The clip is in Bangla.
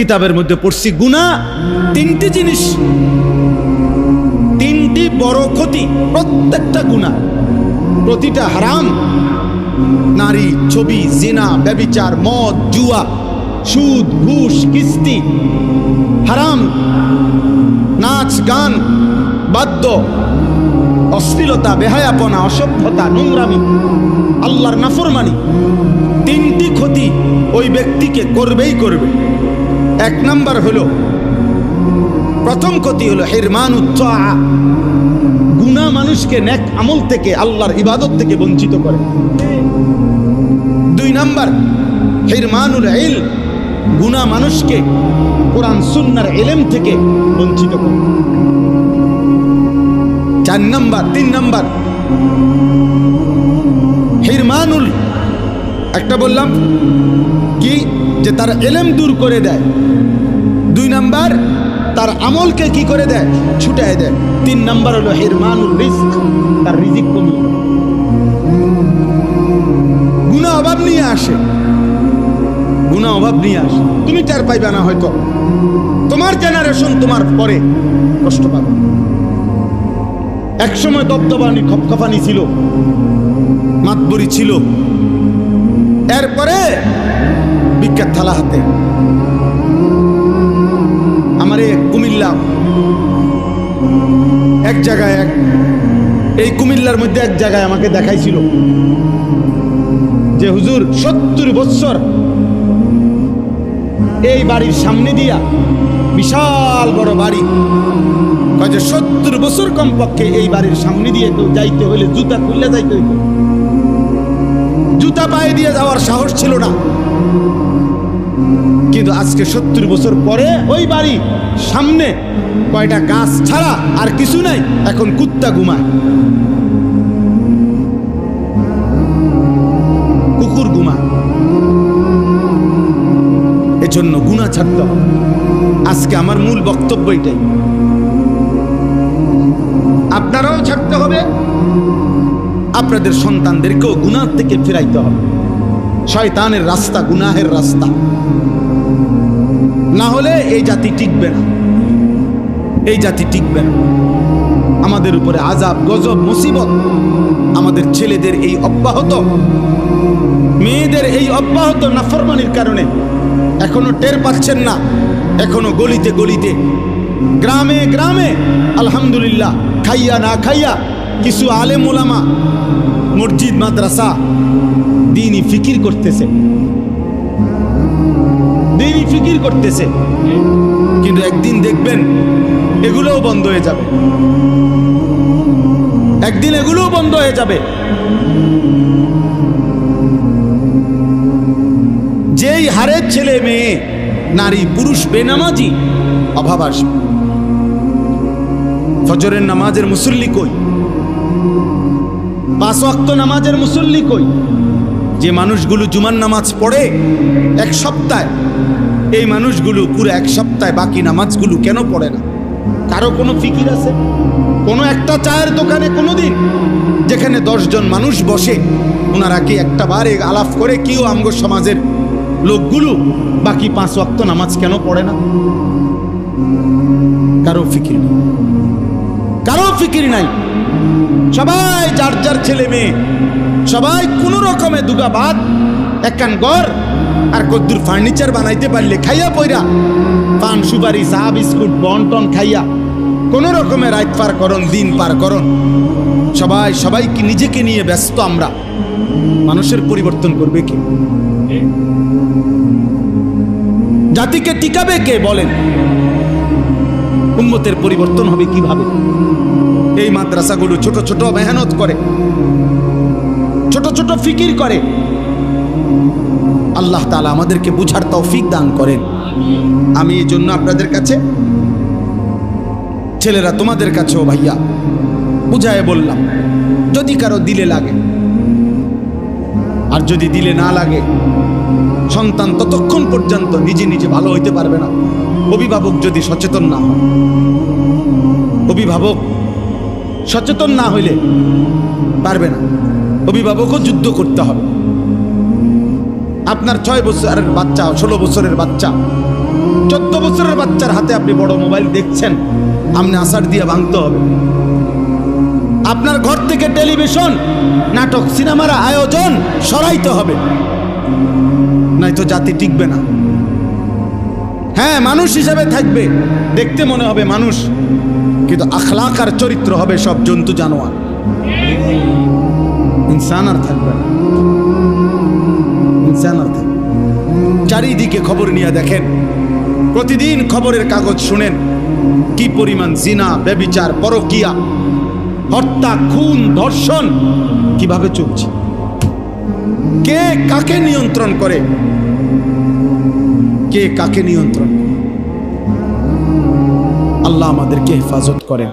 কিতাবের মধ্যে পড়ছি গুণা তিনটি জিনিস। তিনটি বড় ক্ষতি, প্রত্যেকটা গুণা প্রতিটা হারাম, নারী, ছবি, জিনা, ব্যবিচার, মদ, জুয়া, সুদ, ঘুষ, কিস্তি, হারাম, নাচ, গান, বাদ্য, অশ্লীলতা, বেহায়াপনা, অসভ্যতা, নোংরামি, আল্লাহর নাফরমানি। তিনটি ক্ষতি ওই ব্যক্তিকে করবেই করবে। এক নম্বর হলো, প্রথম ক্ষতি হলো হেরমান হিরমান গুণা মানুষকে নেক আমল থেকে, আল্লাহর ইবাদত থেকে বঞ্চিত করে। দুই নম্বর, হিরমানুল ইল গুণা মানুষকে কোরআন সুন্নার এলেম থেকে বঞ্চিত করে। চার নম্বর, তিন নম্বর, হিরমানুল, একটা বললাম, কি? যে তার এলেম দূর করে দেয়। দুই নাম্বার, তার আমলকে কি করে দেয়? ছুটায় দেয়। তিন নাম্বার হলো হিরমানুল রিস্ক তার রিজিক কমিয়ে। গুণা অভাব নিয়ে আসে। গুণা অভাব নিয়ে আসে। তুমি টের পাইবে না হয়তো। তোমার জেনারেশন তোমার পরে কষ্ট পাবে। একসময় দবদবানি খপখপানি ছিল। মাতবরি ছিল। এরপরে বিখ্যাত থালা হাতে? আমারে কুমিল্লা। এক জায়গায় এক এই কুমিল্লার মধ্যে এক জায়গায় আমাকে দেখাইছিল। যে হুজুর সত্তর বৎসর এই বাড়ির সামনে দিয়া বিশাল বড় বাড়ি। কয় যে সত্তর বছর কমপক্ষে এই বাড়ির সামনে দিয়ে কেউ যাইতে হলে জুতা খুললে যাইতে হইতো। জুতা পায়ে দিয়ে যাওয়ার সাহস ছিল না। কিন্তু আজকে সত্তর বছর পরে ওই বাড়ি, সামনে কয়টা গাছ ছাড়া আর কিছু নাই, এখন কুত্তা ঘুমায়। কুকুর ঘুমায়। এজন্য গুণা ছাড়তে হবে। আজকে আমার মূল বক্তব্য এটাই। আপনারাও ছাড়তে হবে। আপনাদের সন্তানদেরকেও গুনাহ থেকে ফিরাইতে হবে। শয়তানের রাস্তা, গুনাহের রাস্তা। না হলে এই জাতি টিকবে না। এই জাতি টিকবে না। আমাদের উপরে আজাব গজব, মুসিবত আমাদের ছেলেদের এই অব্যাহত, মেয়েদের এই অব্যাহত নাফরমানির কারণে এখনও টের পাচ্ছেন না। এখনও গলিতে গলিতে, গ্রামে গ্রামে, আলহামদুলিল্লাহ, খাইয়া না খাইয়া কিছু আলেম ওলামা মসজিদ, মাদ্রাসা দিনই ফিকির করতেছে। দিনই ফিকির করতেছে। কিন্তু একদিন দেখবেন এগুলোও বন্ধ হয়ে যাবে। একদিন এগুলোও বন্ধ হয়ে যাবে। যেই হারের ছেলে মেয়ে, নারী, পুরুষ, বেনামাজি, অভাব আসবে। ফজরের নামাজের মুসল্লি কই? পাঁচ ওয়াক্ত নামাজের মুসল্লি কই? যে মানুষগুলো জুমার নামাজ পড়ে এক সপ্তাহে, এই মানুষগুলো পুরো এক সপ্তাহে বাকি নামাজগুলো কেন পড়ে না? কারও কোনো ফিকির আছে? কোনো একটা চায়ের দোকানে কোনো দিন যেখানে দশজন মানুষ বসে ওনারা কি একটা বারে আলাপ করে কেউ আমগ সমাজের লোকগুলো বাকি পাঁচ ওয়াক্ত নামাজ কেন পড়ে না? কারও ফিকির নেই। কারও ফিকির নাই। সবাই যার যার ছেলে মেয়ে, সবাই কোন রকমে দুগা বাদ একখান ঘর আর কদ্দুর ফার্নিচার বানাইতে পারলে খাইয়া পইরা পান, সুপারি, চা, বিস্কুট, বন টন খাইয়া কোন রকমে রাত পার করন দিন পার করন সবাই সবাইকে নিজেকে নিয়ে ব্যস্ত আমরা। মানুষের পরিবর্তন করবে কি? জাতিকে টিকাবে কে বলেন? উম্মতের পরিবর্তন হবে কীভাবে? এই মাদ্রাসাগুলো ছোট ছোট মেহনত করে, ছোট ছোট ফিকির করে। আল্লাহ তালা আমাদেরকে বুঝার তৌফিক দান করেন। আমি এই জন্য আপনাদের কাছে, ছেলেরা তোমাদের কাছেও ভাইয়া, বুঝায় বললাম, যদি কারও দিলে লাগে, আর যদি দিলে না লাগে, সন্তান ততক্ষণ পর্যন্ত নিজে নিজে ভালো হইতে পারবে না। অভিভাবক যদি সচেতন না হয়, অভিভাবক সচেতন না হইলে পারবে না। অভিভাবকও যুদ্ধ করতে হবে। আপনার ছয় বছরের বাচ্চা, ষোলো বছরের বাচ্চা, চোদ্দ বছরের বাচ্চার হাতে আপনি বড় মোবাইল দেখছেন আপনি আষাঢ় দিয়ে ভাঙতে হবে। আপনার ঘর থেকে টেলিভিশন, নাটক, সিনেমার আয়োজন সরাইতে হবে। নয়তো জাতি টিকবে না। হ্যাঁ মানুষ হিসাবে থাকবে। দেখতে মনে হবে মানুষ। কিন্তু আখলাক আর চরিত্র হবে সব জন্তু জানোয়ার। ইনসান আর থাকবে ইনসান আর থাকবে চারিদিকে খবর নিয়ে দেখেন। প্রতিদিন খবরের কাগজ শুনেন। কি পরিমাণ জিনা, ব্যবিচার, পরকিয়া। হত্যা, খুন, ধর্ষণ। কীভাবে চলছে? কে কাকে নিয়ন্ত্রণ করে? কে কাকে নিয়ন্ত্রণ? আল্লাহ আমাদেরকে হেফাজত করেন